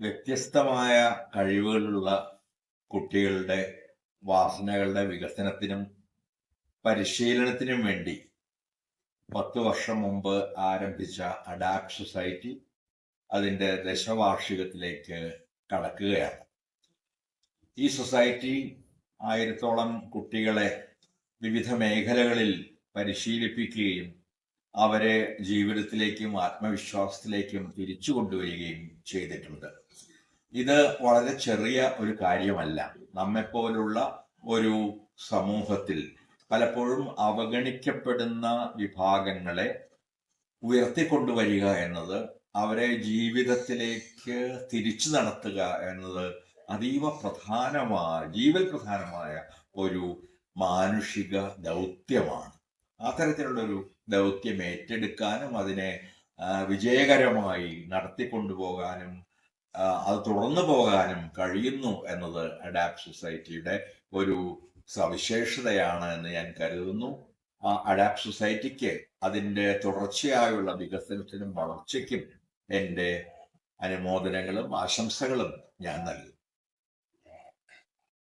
വ്യത്യസ്തമായ കഴിവുകളുള്ള കുട്ടികളുടെ വാസനകളുടെ വികസനത്തിനും പരിശീലനത്തിനും വേണ്ടി പത്ത് വർഷം മുമ്പ് ആരംഭിച്ച അഡാപ്റ്റ് സൊസൈറ്റി അതിന്റെ ദശവാർഷികത്തിലേക്ക് കടക്കുകയാണ്. ഈ സൊസൈറ്റി ആയിരത്തോളം കുട്ടികളെ വിവിധ മേഖലകളിൽ പരിശീലിപ്പിക്കുകയും അവരെ ജീവിതത്തിലേക്കും ആത്മവിശ്വാസത്തിലേക്കും തിരിച്ചു കൊണ്ടുവരികയും ചെയ്തിട്ടുണ്ട്. ഇത് വളരെ ചെറിയ ഒരു കാര്യമല്ല. നമ്മെപ്പോലുള്ള ഒരു സമൂഹത്തിൽ പലപ്പോഴും അവഗണിക്കപ്പെടുന്ന വിഭാഗങ്ങളെ ഉയർത്തിക്കൊണ്ടുവരിക എന്നത് അവരെ ജീവിതത്തിലേക്ക് തിരിച്ചു നടത്തുക എന്നത് അതീവ പ്രധാനമായ ജീവൽ പ്രധാനമായ ഒരു മാനുഷിക ദൗത്യമാണ്. അത്തരത്തിലുള്ളൊരു ദൗത്യം ഏറ്റെടുക്കാനും അതിനെ വിജയകരമായി നടത്തിക്കൊണ്ടുപോകാനും അത് തുടർന്നു പോകാനും കഴിയുന്നു എന്നത് അഡാപ്റ്റ് സൊസൈറ്റിയുടെ ഒരു സവിശേഷതയാണ് എന്ന് ഞാൻ കരുതുന്നു. ആ അഡാപ്റ്റ് സൊസൈറ്റിക്ക് അതിന്റെ തുടർച്ചയായുള്ള വികസനത്തിനും വളർച്ചയ്ക്കും എന്റെ അനുമോദനങ്ങളും ആശംസകളും ഞാൻ നൽകുന്നു.